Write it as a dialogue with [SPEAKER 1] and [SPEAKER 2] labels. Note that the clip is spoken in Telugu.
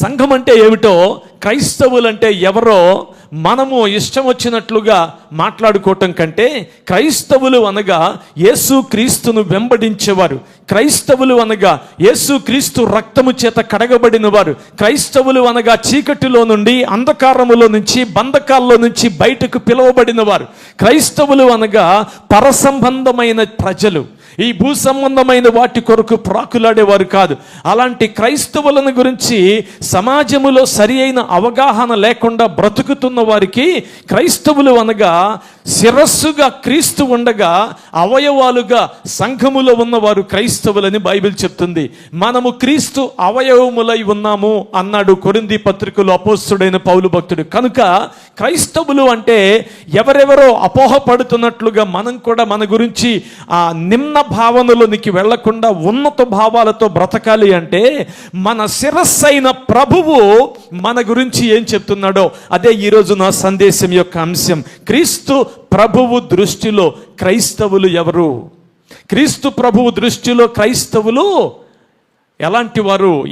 [SPEAKER 1] సంఘం అంటే ఏమిటో క్రైస్తవులు అంటే ఎవరో మనము ఇష్టం వచ్చినట్లుగా మాట్లాడుకోవటం కంటే క్రైస్తవులు అనగా యేసు క్రీస్తును వెంబడించేవారు. క్రైస్తవులు అనగా యేసు క్రీస్తు రక్తము చేత కడగబడిన వారు క్రైస్తవులు అనగా చీకటిలో నుండి అంధకారములో నుంచి బంధకాల్లో నుంచి బయటకు పిలువబడిన వారు క్రైస్తవులు అనగా పరసంబంధమైన ప్రజలు. ఈ భూ సంబంధమైన వాటి కొరకు ప్రాకులాడేవారు కాదు. అలాంటి క్రైస్తవులను గురించి సమాజములో సరి అయిన అవగాహన లేకుండా బ్రతుకుతున్న వారికి క్రైస్తవులు అనగా శిరస్సుగా క్రీస్తు ఉండగా అవయవాలుగా సంఘములో ఉన్నవారు క్రైస్తవులని బైబిల్ చెప్తుంది. మనము క్రీస్తు అవయవములై ఉన్నాము అన్నాడు కొరింది పత్రికలో అపోస్తుడైన పౌలు భక్తుడు. కనుక క్రైస్తవులు అంటే ఎవరెవరో అపోహపడుతున్నట్లుగా మనం కూడా మన గురించి ఆ నిమ్న భావనలోనికి వెళ్ళకుండా ఉన్నత భావాలతో బ్రతకాలి అంటే మన శిరస్సైన ప్రభువు మన గురించి ఏం చెప్తున్నాడో అదే ఈరోజు నా సందేశం యొక్క అంశం. క్రీస్తు ప్రభువు దృష్టిలో క్రైస్తవులు ఎవరు? క్రీస్తు ప్రభువు దృష్టిలో క్రైస్తవులు ఎలాంటి వారు?